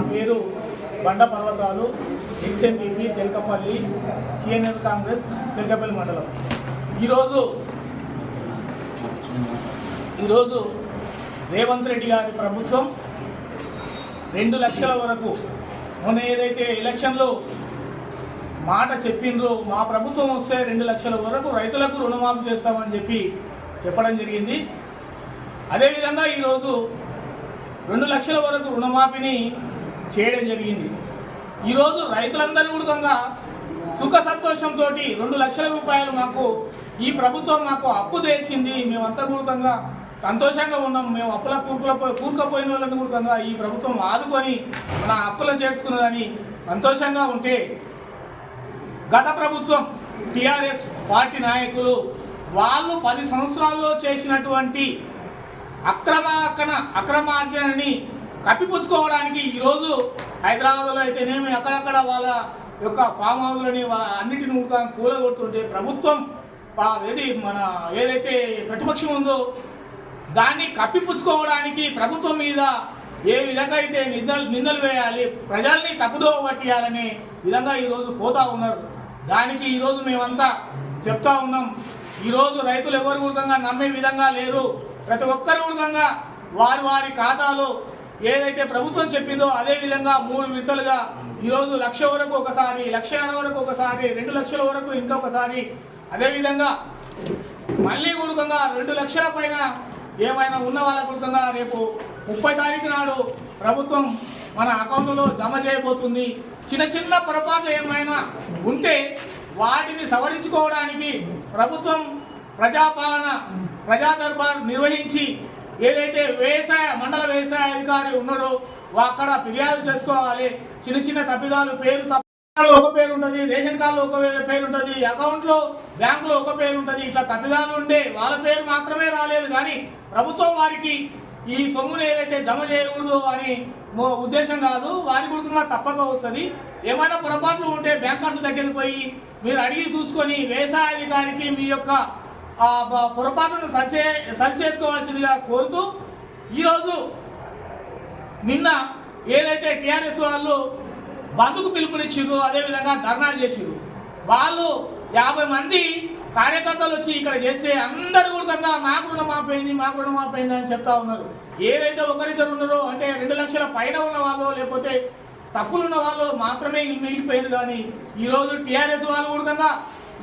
నా పేరు Banda Parvathalu ex MPP Telakapalli CNL Congress Telakapalli మండలం. ఈరోజు ఈరోజు రేవంత్ రెడ్డి గారి ప్రభుత్వం రెండు లక్షల వరకు మొన్న ఏదైతే ఎలక్షన్లో మాట చెప్పిండ్రో మా ప్రభుత్వం వస్తే రెండు లక్షల వరకు రైతులకు రుణమాఫీ చేస్తామని చెప్పి చెప్పడం జరిగింది. అదేవిధంగా ఈరోజు రెండు లక్షల వరకు రుణమాఫీని చేయడం జరిగింది. ఈరోజు రైతులందరూ కూడా సుఖ సంతోషంతో రెండు లక్షల రూపాయలు మాకు ఈ ప్రభుత్వం మాకు అప్పు తీర్చింది. మేమంతా కూడా సంతోషంగా ఉన్నాం. మేము అప్పుల కూర్పుల కూర్చుకపోయిన వాళ్ళని కూడా ఈ ప్రభుత్వం ఆదుకొని మన అప్పులు చేర్చుకున్నదని సంతోషంగా ఉంటే గత ప్రభుత్వం టిఆర్ఎస్ పార్టీ నాయకులు వాళ్ళు పది సంవత్సరాల్లో చేసినటువంటి అక్రమ అక్రమార్జనని కప్పిపుచ్చుకోవడానికి ఈరోజు హైదరాబాద్లో అయితేనేమి అక్కడక్కడ వాళ్ళ యొక్క ఫామ్ హౌస్లని అన్నిటిని కూలగొడుతుంటే ప్రభుత్వం ఏది మన ఏదైతే ప్రతిపక్షం ఉందో దాన్ని కప్పిపుచ్చుకోవడానికి ప్రభుత్వం మీద ఏ విధంగా అయితే నిందలు నిందలు వేయాలి ప్రజల్ని తప్పుదోవ పట్టియాలనే విధంగా ఈరోజు పోతా ఉన్నారు. దానికి ఈరోజు మేమంతా చెప్తా ఉన్నాం. ఈరోజు రైతులు ఎవరు విధంగా నమ్మే విధంగా లేరు. ప్రతి ఒక్కరు విధంగా వారి వారి ఖాతాలో ఏదైతే ప్రభుత్వం చెప్పిందో అదే విధంగా మూడు విడతలుగా ఈరోజు లక్ష వరకు ఒకసారి లక్ష వరకు ఒకసారి రెండు లక్షల వరకు ఇంకొకసారి అదేవిధంగా మళ్ళీ కూడకంగా రెండు లక్షల పైన ఏమైనా ఉన్న వాళ్ళ కూడకంగా రేపు ముప్పై తారీఖు నాడు ప్రభుత్వం మన అకౌంట్లో జమ చేయబోతుంది. చిన్న చిన్న పొరపాట్లు ఏమైనా ఉంటే వాటిని సవరించుకోవడానికి ప్రభుత్వం ప్రజాపాలన ప్రజా దర్బార్ నిర్వహించి ఏదైతే వ్యవసాయ మండల వ్యవసాయ అధికారి ఉన్నారో అక్కడ ఫిర్యాదు చేసుకోవాలి. చిన్న చిన్న తప్పిదాలు పేరు తప్ప ఒక పేరు ఉంటుంది రేషన్ కార్డులో ఒక పేరు ఉంటుంది అకౌంట్లో బ్యాంకులో ఒక పేరు ఉంటుంది. ఇట్లా తప్పిదాలు ఉండే వాళ్ళ పేరు మాత్రమే రాలేదు. కానీ ప్రభుత్వం వారికి ఈ సొమ్మును ఏదైతే జమ చేయకూడదు అని ఉద్దేశం కాదు. వారి కూడా తప్పక వస్తుంది. ఏమైనా పొరపాట్లు ఉంటే బ్యాంకర్స్ దగ్గరికి పోయి మీరు అడిగి చూసుకొని వ్యవసాయ అధికారికి మీ యొక్క పొరపాటును సరిచే సరి చేసుకోవాల్సిందిగా కోరుతూ ఈరోజు నిన్న ఏదైతే టిఆర్ఎస్ వాళ్ళు బంధుకు పిలుపునిచ్చిర్రు అదేవిధంగా ధర్నాలు చేసిండ్రు. వాళ్ళు యాభై మంది కార్యకర్తలు వచ్చి ఇక్కడ చేస్తే అందరు కూడా మాకు రుణమాపోయింది మాకు రుణమాపోయింది అని చెప్తా ఉన్నారు. ఏదైతే ఒకరిద్దరు ఉన్నారో అంటే రెండు లక్షల పైన ఉన్న వాళ్ళు లేకపోతే తప్పులు ఉన్న వాళ్ళు మాత్రమే మిగిలిపోయింది కానీ ఈరోజు టీఆర్ఎస్ వాళ్ళు కూడా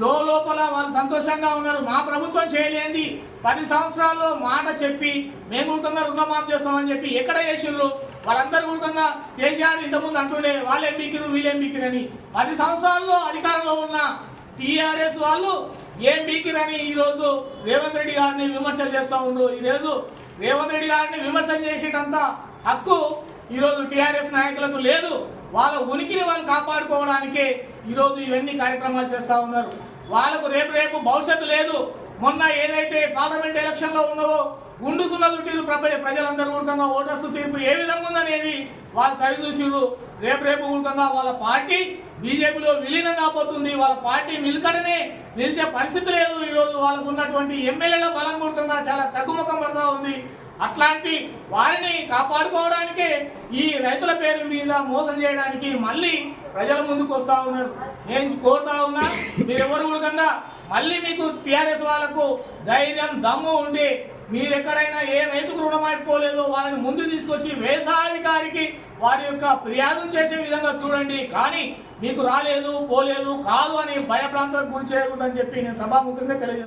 లోపల వాళ్ళు సంతోషంగా ఉన్నారు. మా ప్రభుత్వం చేయలేంది. పది సంవత్సరాల్లో మాట చెప్పి మేము కూడా రుణమాఫీ చేస్తామని చెప్పి ఎక్కడ చేసిండ్రు? వాళ్ళందరూ కూడా కేసీఆర్ ఇంతకుముందు అంటుండే వాళ్ళేం బీకిరు వీళ్ళేం బీకిరని పది సంవత్సరాల్లో అధికారంలో ఉన్న టీఆర్ఎస్ వాళ్ళు ఏం బీకిరని ఈరోజు రేవంత్ రెడ్డి గారిని విమర్శలు చేస్తూ ఉండ్రు. ఈరోజు రేవంత్ రెడ్డి గారిని విమర్శలు చేసేటంత హక్కు ఈరోజు టీఆర్ఎస్ నాయకులకు లేదు. వాళ్ళ ఉనికిని వాళ్ళు కాపాడుకోవడానికే ఈరోజు ఇవన్నీ కార్యక్రమాలు చేస్తూ ఉన్నారు. వాళ్ళకు రేపు రేపు భవిష్యత్తు లేదు. మొన్న ఏదైతే పార్లమెంట్ ఎలక్షన్లో ఉన్నవో గుండు సున్న ప్రపంచ ప్రజలందరూ కూడా ఓటర్స్ తీర్పు ఏ విధంగా ఉందనేది వాళ్ళు చవి రేపు రేపు కూడా వాళ్ళ పార్టీ బీజేపీలో విలీనం కాబోతుంది. వాళ్ళ పార్టీ నిలకడనే నిలిచే పరిస్థితి లేదు. ఈరోజు వాళ్ళకు ఉన్నటువంటి ఎమ్మెల్యేల బలం కూడా చాలా తగ్గుముఖం పడతా ఉంది. అట్లాంటి వారిని కాపాడుకోవడానికి ఈ రైతుల పేరు మీద మోసం చేయడానికి మళ్ళీ ప్రజల ముందుకు వస్తా ఉన్నారు. నేను కోరుతా ఉన్నా మీరు ఎవరు కూడా మళ్ళీ మీకు టిఆర్ఎస్ వాళ్ళకు ధైర్యం దమ్ము ఉండి మీరు ఎక్కడైనా ఏ రైతుకు రుణమైపోలేదో వాళ్ళని ముందు తీసుకొచ్చి వ్యవసాయాధికారికి వారి యొక్క ఫిర్యాదు చేసే విధంగా చూడండి. కానీ మీకు రాలేదు పోలేదు కాదు అని భయప్రాంతాలకు గురి చేయకూడదని చెప్పి నేను సభాముఖంగా తెలియజేస్తాను